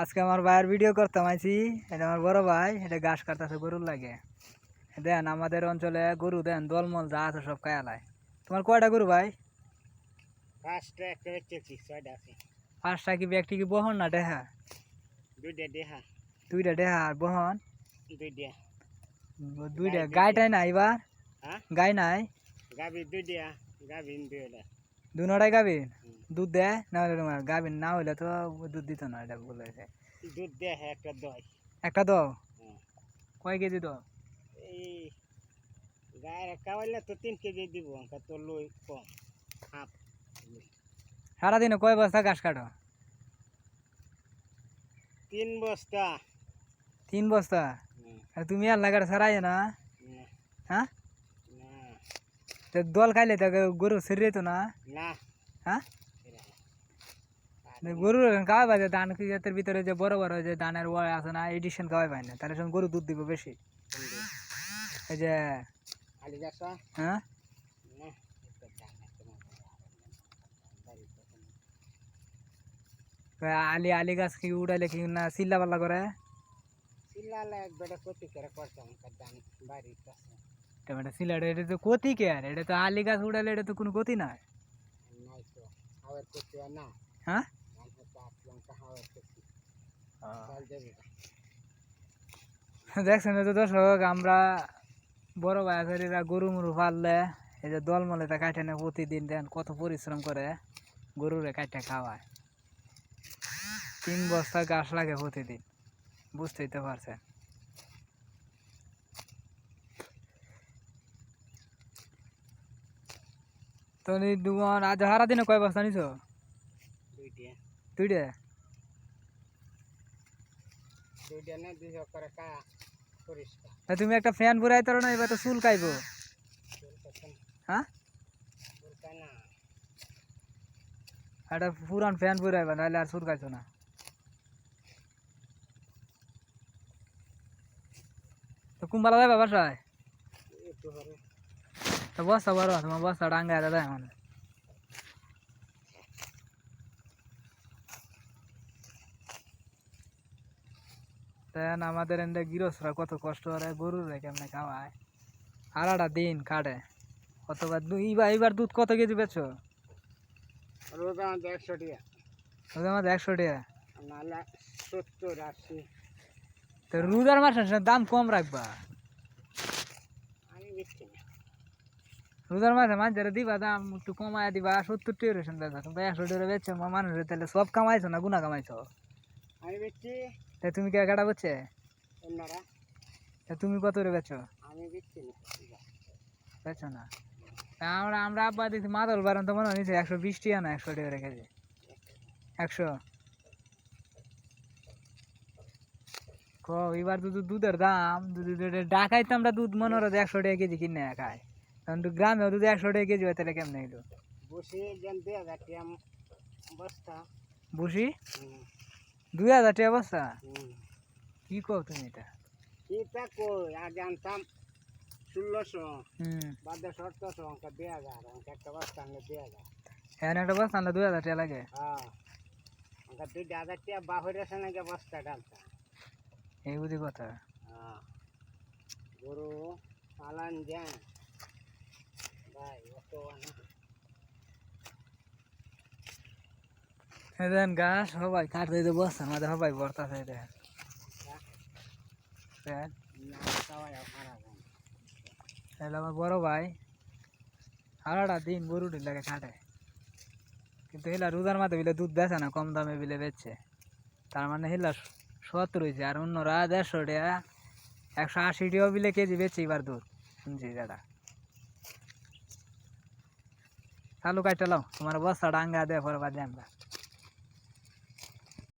আজকে আমার ভাইয়ের ভিডিও করতাম আইছি। এটা আমার বড় ভাই এটা ঘাস কাটতেছে গরুর লাগে। দেন আমাদের অঞ্চলে গরু দেন দলমল যা আছে সব খায়ালায় তোমার কয়টা গরু ভাই? পাঁচটা কি ব্যক্তি কি বহন না ডেহা দুইটা দেহা। দুইটা ডেহা আর বহন? দুইটা। দুইটা। গাইটাই নাই এবার? হ্যাঁ? গাই নাই? গাভী দুইটা গাভীন দুইটা। দুটাই গাবিন হুম। দুধ দেয় না হলে তোমার গাবিন না হইলে তো দুধ দিত না এটা বলেছে দুধ দেয় একটা দই। একটা দাও। কয় কেজি দাও? এই গায়ের খাওয়াইলে তো তিন কেজি দিব অঙ্কা তো লই কম হাফ। সারাদিনে কয় বস্তা ঘাস কাটো? তিন বস্তা। তিন বস্তা? আর তুমি আর লাগার সারাই না? হ্যাঁ? তো দল খাইলে তো গরু শরীরে তো না? হ্যাঁ? এরা তো গরু খাওয়াই পাই ধান ক্ষেতের ভিতরে যে বড় বড় যে ধানের ওয়াই আছে না এডিশন খাওয়াই পায় না। তার সঙ্গে গরু দুধ দিব বেশি। এই যে হ্যাঁ? আলি আলি গাছ কি উড়াইলে কি না চিল্লা পাল্লা করে চিল্লালে বেটা কপি করে কাছে টমেটো সিলাট এটা তো কতি কে আর? এটা তো আলি গাছ উড়ালে এটা তো কোনো গতি হয় না। হ্যাঁ। দেখছেন তো দর্শক আমরা বড় ভাইয়াচারীরা গরু মুরু পাললে এই যে দলমলে তা কাটে না প্রতিদিন দেন কত পরিশ্রম করে গরুরে কাটে খাওয়ায়। তিন বস্তা গাছ লাগে প্রতিদিন বুঝতেই তো পারছেন। তো নি দুয়ার আজ হারা দিনে কয় বস্তা নিছো? দুইটা। দুইটা? দুইটা না দুইশো করে কা পরিষ্কার। তা তুমি একটা ফ্যান বুড়াই তোর না এবার তো চুল খাইবো হ্যাঁ? একটা পুরান ফ্যান বুড়াইবা নাহলে আর চুল খাইছো না। তো কুম্বালা যাবে বাসায়? একটু বস্তা বড় তোমার বস্তা ডাঙ্গায় দাদা মানে দেন আমাদের এনে গৃহস্থরা কত কষ্ট করে গরুর রে কেমনে খাওয়ায়? সারাটা দিন কাটে কতবার দু- এইবার এইবার দুধ কত কেজি বেছো রোজা আমাদের একশো টাকা। ওদের মধ্যে একশো টাকা। নাহলে সত্তর আশি। তো রোজার মাসে দাম কম রাখবা আমি বেশি না রোজার মাসে মানুষের দিবা দাম একটু কমায় দিবা সত্তর টাকা রেশন বেচা তুমি একশো টাকা বেচছো মানুষের তাহলে সব কামাইছো না গুনা কামাইছো? আমি তা তুমি কে কাটা বেচছে তা তুমি কত করে বেচো? আমি না। বেচো না। তা আমরা আমরা আব্বা দেখছি মাদল বারণ তো মনে হয়েছে একশো বিশ টাকা না একশো টাকা রেখেছে। একশো? ক এবার তো দুধের দাম ডাকাই তো আমরা দুধ মনে যে একশো টাকা কেজি কিনে খাই কারণ তো গ্রামেও দুধ একশো টাকা কেজি হয় তাহলে কেমনে এলো বসে দুই হাজার টাকা বস্তা। হুম, দুই হাজার টাকা বস্তা। কি কও তুমি এটা? এটা কই? আগে আনতাম ষোলোশো বাদে সতেরোশো অঙ্কা দুই হাজার অঙ্কা একটা বস্তা আনলে দুই হাজার। হ্যাঁ একটা বস্তা আনলে দুই হাজার টাকা লাগে? হ্যাঁ। অঙ্কা দুই হাজার টাকা বাহরে নাকি বস্তা ডালতা এই বুঝি কথা। হ্যাঁ। গরু পালান যায় দেন গাছ, সবাই মাঝে সবাই বর্তাছে দেন দেন না খাওয়াই মারা যায় তাহলে আমার বড় ভাই, সারাটা দিন খাটে। কিন্তু হেলা রোজার মাথে বিলে দুধ বেচে না, কম দামে বিলে বেচছে তার মানে হেলা সত্তর হয়েছে আর অন্যরা দেড়শো টাকা, একশো আশি টাকা বিলে কেজি বেচছে এবার দুধ। শুনছি, দাদা। চালু কাটে লাও তোমার বস্তা ডাঙ্গা দেয় পরে বাদ